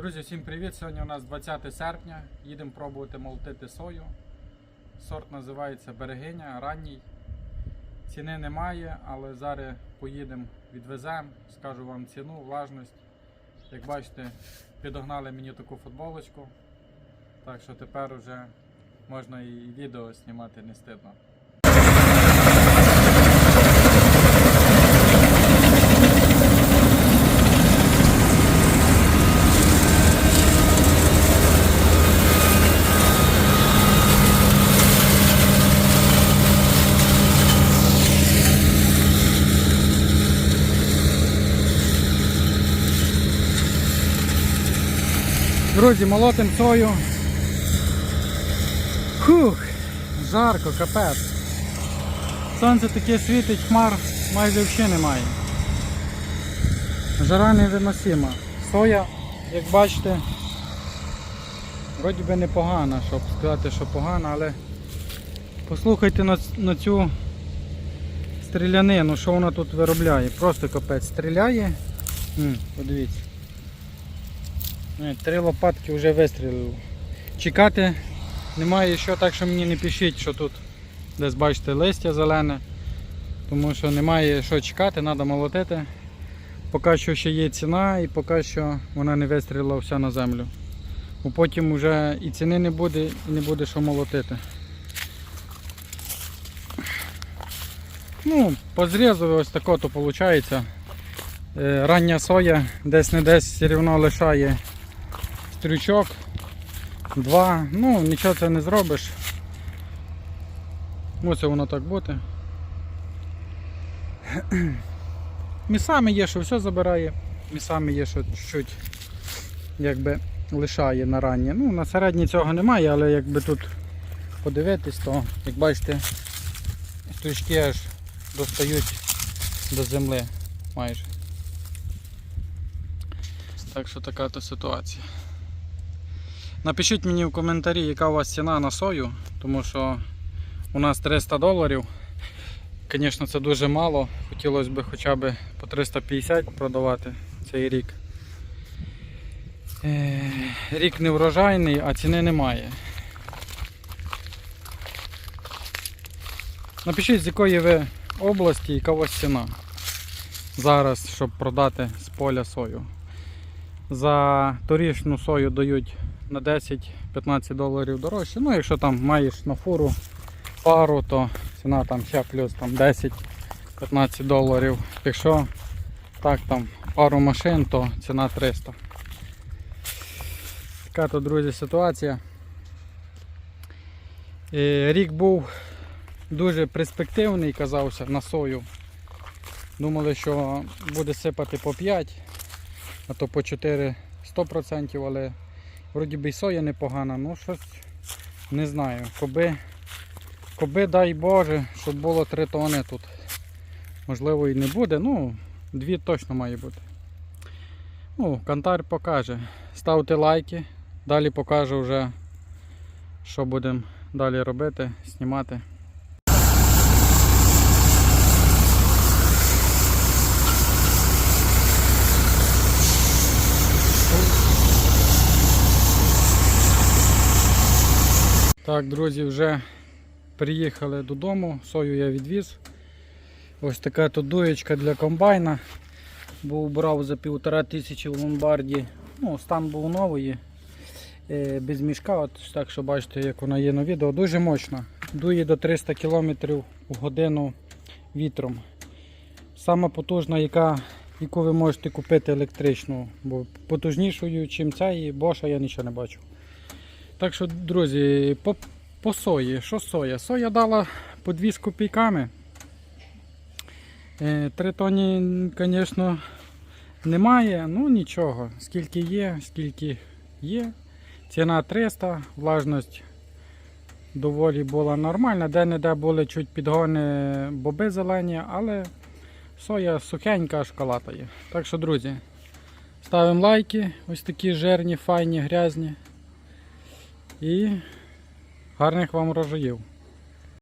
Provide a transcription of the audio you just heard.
Друзі, всім привіт! Сьогодні у нас 20 серпня. Їдемо пробувати молотити сою. Сорт називається Берегиня, ранній. Ціни немає, але зараз поїдемо, відвеземо, скажу вам ціну, влажність. Як бачите, підогнали мені таку футболочку. Так що тепер вже можна і відео знімати не стидно. Друзі, молотим сою. Хух, жарко, капець. Сонце таке світить, хмар майже взагалі немає. Жара невиносима. Соя, як бачите, вроді би непогана, щоб сказати, що погана, але послухайте на, на цю стрілянину, що вона тут виробляє. Просто капець стріляє. М, подивіться. Е, Три лопатки вже вистрілили. Чекати немає що, так що мені не пишіть, що тут десь бачите листя зелене. Тому що немає що чекати, треба молотити. Поки що ще є ціна і поки що вона не вистрілила вся на землю. Бо потім вже і ціни не буде, і не буде що молотити. Ну, по зрізу ось тако то виходить. Е, Рання соя десь не десь все одно лишає стрючок. Два. Ну, нічого це не зробиш. Мусить воно так бути. Місами є, що все забирає, місами є, що чуть якби лишає на раннє. Ну, на середній цього немає, але якби тут подивитись, то як бачите, стрючки аж достають до земли майже. Так що така то ситуація. Напишіть мені в коментарі, яка у вас ціна на сою, тому що у нас 300 доларів. Звісно, це дуже мало. Хотілося б хоча б по 350 продавати цей рік. Е, Рік не врожайний, а ціни немає. Напишіть, з якої ви області, яка у вас ціна зараз, щоб продати з поля сою. За торішню сою дають на 10-15 доларів дорожче. Ну, якщо там маєш на фуру пару, то ціна там ще плюс там 10-15 доларів. Якщо так там пару машин, то ціна 300. Така то, друзі, ситуація. Е, Рік був дуже перспективний, казався на сою. Думали, що буде сипати по 5, а то по 4 100%, але вроді би і соя непогана, ну щось не знаю. Коби, коби дай Боже, щоб було 3 тони тут. Можливо і не буде, ну, 2 точно має бути. Ну, Кантар покаже. Ставте лайки, далі покажу вже, що будемо далі робити, знімати. Так, друзі, вже приїхали додому, сою я відвіз. Ось така тут дуєчка для комбайна. Був брав за півтора тисячі в ломбарді. Ну, стан був новий, е, без мішка, от так що бачите, як вона є на відео. Дуже мощна. Дує до 300 км в годину вітром. Сама потужна, яка, яку ви можете купити електричну, бо потужнішою, ніж ця, і Боша я нічого не бачу. Так що, друзі, по, по сої. Що соя? Соя дала по 2 з копійками. Е, Три тоні, звісно, немає, ну нічого. Скільки є, скільки є. Ціна 300, влажність доволі була нормальна. Де-не-де були чуть підгони боби зелені, але соя сухенька, аж калатає. Так що, друзі, ставимо лайки, ось такі жирні, файні, грязні. І гарних вам врожаїв.